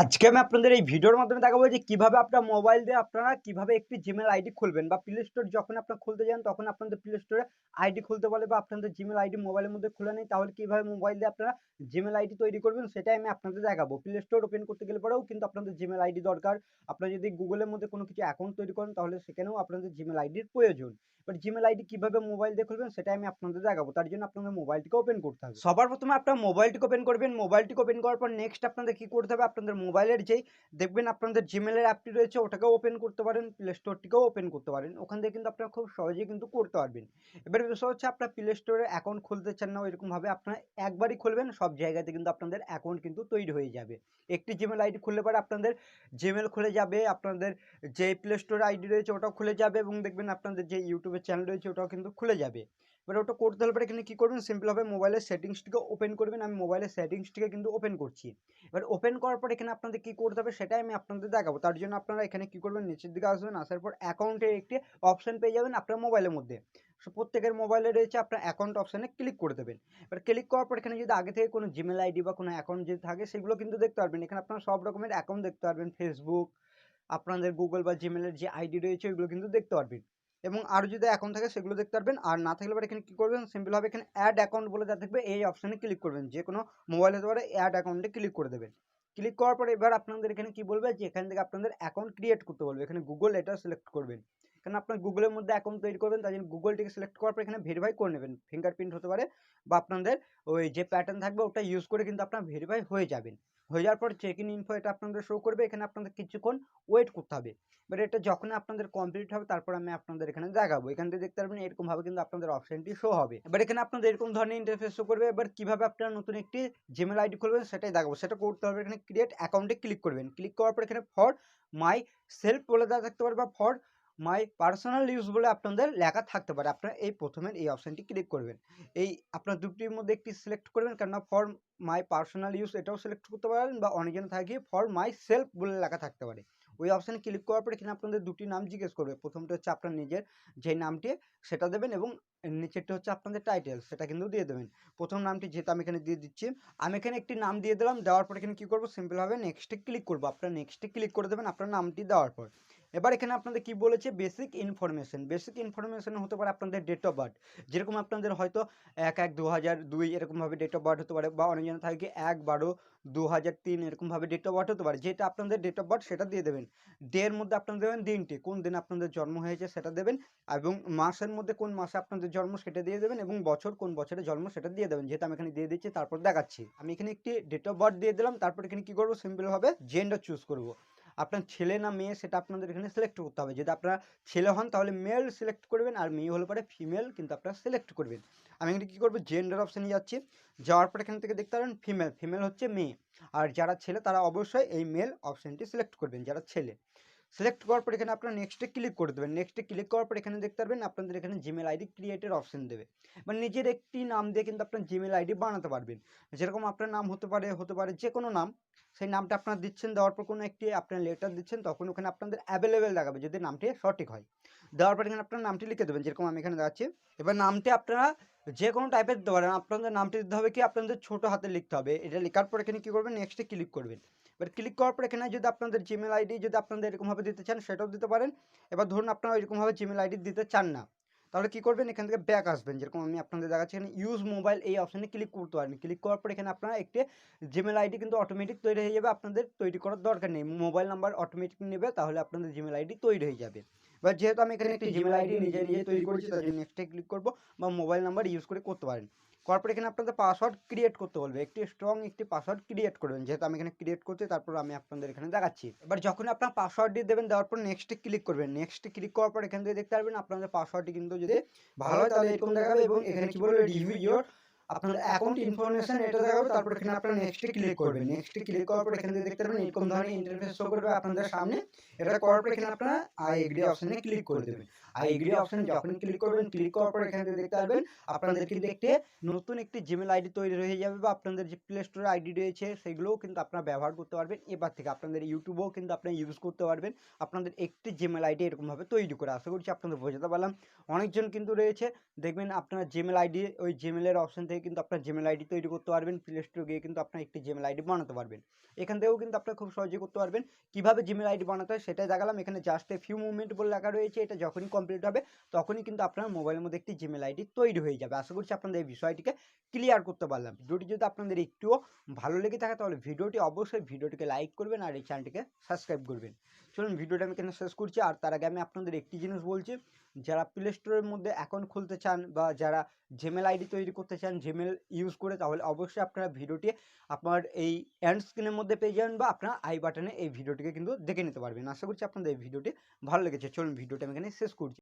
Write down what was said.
আজকে আমি আপনাদের এই ভিডিওর মাধ্যমে দেখাবো যে কীভাবে আপনার মোবাইল দিয়ে আপনারা কীভাবে একটি জিমেল আইডি খুলবেন বা প্লে স্টোর যখন আপনার খুলতে যান, তখন আপনাদের প্লে স্টোরে আইডি খুলতে বলে বা আপনাদের জিমেল আইডি মোবাইলের মধ্যে খুলে নেই। তাহলে কীভাবে মোবাইল দিয়ে আপনারা জিমেল আইডি তৈরি করবেন, সেটাই আমি আপনাদের দেখাবো। প্লে স্টোর ওপেন করতে গেলে পরেও কিন্তু আপনাদের জিমেল আইডি দরকার। আপনারা যদি গুগলের মধ্যে কোনো কিছু অ্যাকাউন্ট তৈরি করেন, তাহলে সেখানেও আপনাদের জিমেল আইডির প্রয়োজন। এবার জিমেল আইডি কীভাবে মোবাইল দিয়ে খুলবেন সেটা আমি আপনাদের দেখাবো। তার জন্য আপনাদের মোবাইলটিকে ওপেন করতে হবে। সবার প্রথমে আপনার মোবাইলটিকে ওপেন করবেন। মোবাইলটিকে ওপেন করার পর নেক্সট আপনাদের কি করতে হবে? আপনাদের মোবাইলের যেই দেখবেন আপনাদের জিমেলের অ্যাপটি রয়েছে, ওটাকেও ওপেন করতে পারেন প্লে স্টোরটিকেও ওপেন করতে পারেন। ওখান থেকে কিন্তু আপনারা খুব সহজেই কিন্তু করতে পারবেন। এবার বিষয় হচ্ছে আপনার প্লে স্টোরে অ্যাকাউন্ট খুলতে চান না এরকমভাবে আপনারা একবারই খুলবেন, সব জায়গাতে কিন্তু আপনাদের অ্যাকাউন্ট কিন্তু তৈরি হয়ে যাবে। একটি জিমেল আইডি খুললে পরে আপনাদের জিমেল খুলে যাবে, আপনাদের যে প্লে স্টোর আইডি রয়েছে, ওটাও খুলে যাবে এবং দেখবেন আপনাদের যে ইউটিউবের চ্যানেল রয়েছে, ওটাও কিন্তু খুলে যাবে। এবার ওটা করতে হলে পরে এখানে কী করবেন? সিম্পলভাবে মোবাইলের সেটিংসটিকে ওপেন করবেন। আমি মোবাইলের সেটিংসটিকে কিন্তু ওপেন করছি। এবার ওপেন করার পর এখানে আপনাদের কী করতে হবে? সেটাই আমি আপনাদের দেখাবো। তার জন্য আপনারা এখানে কী করবেন? নিচের দিকে আসবেন, আসার পর অ্যাকাউন্টের একটি অপশন পেয়ে যাবেন আপনার মোবাইলের মধ্যে। প্রত্যেকের মোবাইলে রয়েছে, আপনার অ্যাকাউন্ট অপশানে ক্লিক করে দেবেন। এবার ক্লিক করার পর এখানে যদি আগে থেকে কোনো জিমেল আইডি বা কোনো অ্যাকাউন্ট যদি থাকে, সেগুলো কিন্তু দেখতে পারবেন। এখানে আপনারা সব রকমের অ্যাকাউন্ট দেখতে পারবেন। ফেসবুক আপনাদের গুগল বা জিমেলের যে আইডি রয়েছে, ওইগুলো কিন্তু দেখতে পারবেন। এবং আরও যদি অ্যাকাউন্ট থাকে সেগুলো দেখতে পারবেন। আর না থাকলে পরে এখানে কী করবেন? সিম্পলভাবে এখানে অ্যাড অ্যাকাউন্ট বলে যা থাকবে, এই অপশানে ক্লিক করবেন। যে কোনো মোবাইল হতে পারে অ্যাড অ্যাকাউন্টে ক্লিক করে দেবেন। ক্লিক করার পরে এবার আপনাদের এখানে কি বলবে? যে এখান থেকে আপনাদের অ্যাকাউন্ট ক্রিয়েট করতে বলবে। এখানে গুগল এটা সিলেক্ট করবেন। কারণ আপনার গুগলের মধ্যে অ্যাকাউন্ট তৈরি করবেন তাই জন্য গুগলটিকে সিলেক্ট করার পর এখানে ভেরিফাই করে নেবেন। ফিঙ্গারপ্রিন্ট হতে পারে বা আপনাদের ওই যে প্যাটার্ন থাকবে, ওটা ইউজ করে কিন্তু আপনার ভেরিফাই হয়ে যাবেন। হয়ে যাওয়ার পর চেক ইন ইনফো এটা আপনাদের শো করবে, এখানে আপনাদের কিছুক্ষণ ওয়েট করতে হবে। এবার এটা যখন আপনাদের কমপ্লিট হবে, তারপর আমি আপনাদের এখানে দেখাবো। এখান থেকে দেখতে পারবেন এরকমভাবে কিন্তু আপনাদের অপশনটি শো হবে। এবার এখানে আপনাদের এরকম ধরনের ইন্টারফেস শো করবে। এবার কীভাবে আপনারা নতুন একটি জিমেল আইডি খুলবেন সেটাই দেখাবো। সেটা করতে হবে এখানে ক্রিয়েট অ্যাকাউন্টে ক্লিক করবেন। ক্লিক করার পর এখানে ফর মাই সেলফ বলে দেওয়া থাকতে পারে বা ফর মাই পার্সোনাল ইউজ বলে আপনাদের লেখা থাকতে পারে। আপনারা এই প্রথমের এই অপশানটি ক্লিক করবেন। এই আপনার দুটির মধ্যে একটি সিলেক্ট করবেন, কেননা ফর মাই পার্সোনাল ইউজ এটাও সিলেক্ট করতে পারেন বা অনেকজন থাকে ফর মাই সেলফ বলে লেখা থাকতে পারে। ওই অপশানে ক্লিক করার পরে এখানে আপনাদের দুটি নাম জিজ্ঞেস করবে। প্রথমটা হচ্ছে আপনার নিজের, যে নামটি সেটা দেবেন এবং নিচেরটা হচ্ছে আপনাদের টাইটেল সেটা কিন্তু দিয়ে দেবেন। প্রথম নামটি যেহেতু আমি এখানে দিয়ে দিচ্ছি, আমি এখানে একটি নাম দিয়ে দিলাম, দেওয়ার পর এখানে কী করব? সিম্পলভাবে নেক্সটে ক্লিক করব। আপনার নেক্সটে ক্লিক করে দেবেন আপনার নামটি দেওয়ার পর। এবার এখানে আপনাদের কি বলেছে? বেসিক ইনফরমেশন বেসিক ইনফরমেশন হতে পারে আপনাদের ডেট অফ বার্থ যেরকম আপনাদের হয়তো এক এক দু হাজার দুই এরকমভাবে ডেট অফ বার্থ হতে পারে বা অনেকজন থাকে এক বারো দু হাজার তিন এরকমভাবে ডেট অফ বার্থ হতে পারে। যেটা আপনাদের ডেট অফ বার্থ সেটা দিয়ে দেবেন। ডে এর মধ্যে আপনারা দেবেন দিনটি, কোন দিন আপনাদের জন্ম হয়েছে সেটা দেবেন এবং মাসের মধ্যে কোন মাসে আপনাদের জন্ম সেটা দিয়ে দেবেন এবং বছর কোন বছরে জন্ম সেটা দিয়ে দেবেন। যেহেতু আমি এখানে দিয়ে দিচ্ছি, তারপর দেখাচ্ছি। আমি এখানে একটি ডেট অফ বার্থ দিয়ে দিলাম, তারপর এখানে কি করব? সিম্পলভাবে জেন্ডার চুজ করব। আপনার ছেলে না মেয়ে সেটা আপনাদের এখানে সিলেক্ট করতে হবে। যদি আপনারা ছেলে হন তাহলে মেল সিলেক্ট করবেন আর মেয়ে হলে পরে ফিমেল কিন্তু আপনারা সিলেক্ট করবেন। আমি এখানে কী করব? জেন্ডার অপশানে যাচ্ছি। যাওয়ার পর এখান থেকে দেখতে পারেন ফিমেল ফিমেল হচ্ছে মেয়ে। আর যারা ছেলে তারা অবশ্যই এই মেল অপশানটি সিলেক্ট করবেন, যারা ছেলে। সিলেক্ট করার পর এখানে আপনারা নেক্সটে ক্লিক করে দেবেন। নেক্সটে ক্লিক করার পর এখানে দেখতে পারবেন, আপনাদের এখানে জিমেল আইডি ক্রিয়েটের অপশন দেবে। মানে নিজের একটি নাম দিয়ে কিন্তু আপনার জিমেল আইডি বানাতে পারবেন। যেরকম আপনার নাম হতে পারে হতে পারে যে কোনো নাম। সেই নামটা আপনারা দিচ্ছেন, দেওয়ার পর কোনো একটি আপনার লেটার দিচ্ছেন, তখন ওখানে আপনাদের অ্যাভেলেবেল দেখাবে যদি নামটি সঠিক হয়। দেওয়ার পর এখানে আপনার নামটি লিখে দেবেন, যেরকম আমি এখানে দেখাচ্ছি। এবার নামটি আপনারা যে কোনো টাইপের দিতে পারেন। আপনাদের নামটি দিতে হবে কি? আপনাদের ছোটো হাতে লিখতে হবে। এটা লেখার পর এখানে কী করবেন? নেক্সটে ক্লিক করবেন। এবার ক্লিক করার পর এখানে যদি আপনাদের জিমেল আইডি যদি আপনাদের এরকমভাবে দিতে চান, সেটাও দিতে পারেন। এবার ধরুন আপনারা এরকমভাবে জিমেল আইডি দিতে চান না। তাহলে কী করবেন? এখান থেকে ব্যাক আসবেন। যেরকম আমি আপনাদের দেখাচ্ছি এখানে ইউজ মোবাইল এই অপশানে ক্লিক করতে পারবেন। ক্লিক করার পর এখানে আপনারা একটি জিমেল আইডি কিন্তু অটোমেটিক তৈরি হয়ে যাবে। আপনাদের তৈরি করার দরকার নেই। মোবাইল নাম্বার অটোমেটিক নেবে, তাহলে আপনাদের জিমেল আইডি তৈরি হয়ে যাবে। বা যেহেতু আমি এখানে একটি জিমেল আইডি নিজে নিজে তৈরি করেছি, তার নেক্সটে ক্লিক করব বা মোবাইল নাম্বার ইউজ করে করতে পারেন। করার এখানে আপনাদের পাসওয়ার্ড ক্রিয়েট করতে বলবে। একটি স্ট্রং একটি পাসওয়ার্ড ক্রিয়েট করবেন। যেহেতু আমি এখানে ক্রিয়েট করছি তারপর আমি আপনাদের এখানে দেখাচ্ছি। এবার যখন আপনার পাসওয়ার্ড দিয়ে দেবেন দেওয়ার পর নেক্সটে ক্লিক করবেন। নেক্সটে ক্লিক করার পর এখান থেকে দেখতে পারবেন আপনাদের পাসওয়ার্ডটি কিন্তু যদি ভালো হয় তাহলে এরকম দেখাবে এবং এখানে কি বলবে? রিভিউ ইয়োর আপনার অ্যাকাউন্ট ইনফরমেশন এটা দেখাবে, তারপর এখানে আপনারা নেক্সটে ক্লিক করবেন। নেক্সটে ক্লিক করার পর এখানে দেখতে পারবেন এরকম ধরনের ইন্টারফেস শো করবে আপনাদের সামনে। এটা করার পর এখানে আপনারা আই এগ্রি অপশনে ক্লিক করে দেবেন। আই এগ্রি অপশনে যখন ক্লিক করবেন ক্লিক করার পর এখানে দেখতে পারবেন আপনাদের কিন্তু একটি নতুন একটি জিমেল আইডি তৈরি হয়ে যাবে বা আপনাদের যে প্লে স্টোরে আইডি রয়েছে, সেগুলোও কিন্তু আপনারা ব্যবহার করতে পারবেন। এবার থেকে আপনাদের ইউটিউবেও কিন্তু আপনারা ইউজ করতে পারবেন। আপনাদের একটি জিমেল আইডি এরকমভাবে তৈরি করে। আশা করছি আপনাদের বোঝাতে পারলাম। অনেকজন কিন্তু রয়েছে। দেখবেন আপনার জিমেল আইডি ওই জিমেলের অপশন থেকে থেকে কিন্তু আপনার জিমেল আইডি তৈরি করতে পারবেন প্লে স্টোরে গিয়ে কিন্তু আপনার একটি জিমেল আইডি বানাতে পারবেন। এখান থেকেও কিন্তু আপনারা খুব সহজে করতে পারবেন। কীভাবে জিমেল আইডি বানাতে হয় সেটাই দেখালাম। এখানে জাস্ট এ ফিউ মুভমেন্ট বলে লেখা রয়েছে। এটা যখনই কমপ্লিট হবে, তখনই কিন্তু আপনার মোবাইলের মধ্যে একটি জিমেল আইডি তৈরি হয়ে যাবে। আশা করছি আপনাদের এই বিষয়টিকে ক্লিয়ার করতে পারলাম। ভিডিওটি যদি আপনাদের একটুও ভালো লেগে থাকে, তাহলে ভিডিওটি অবশ্যই ভিডিওটিকে লাইক করবেন আর এই চ্যানেলটিকে সাবস্ক্রাইব করবেন। চলুন, ভিডিওটা আমি এখানে শেষ করছি। আর তার আগে আমি আপনাদের একটি জিনিস বলছি। যারা প্লে স্টোরের মধ্যে অ্যাকাউন্ট খুলতে চান বা যারা জিমেল আইডি তৈরি করতে চান জিমেল ইউজ করে, তাহলে অবশ্যই আপনারা ভিডিওটি আপনার এই অ্যান্ড স্ক্রিনের মধ্যে পেয়ে যাবেন বা আপনার আই বাটনে এই ভিডিওটিকে কিন্তু দেখে নিতে পারবেন। আশা করছি আপনাদের এই ভিডিওটি ভালো লেগেছে। চলুন ভিডিওটা আমি এখানে শেষ করছি।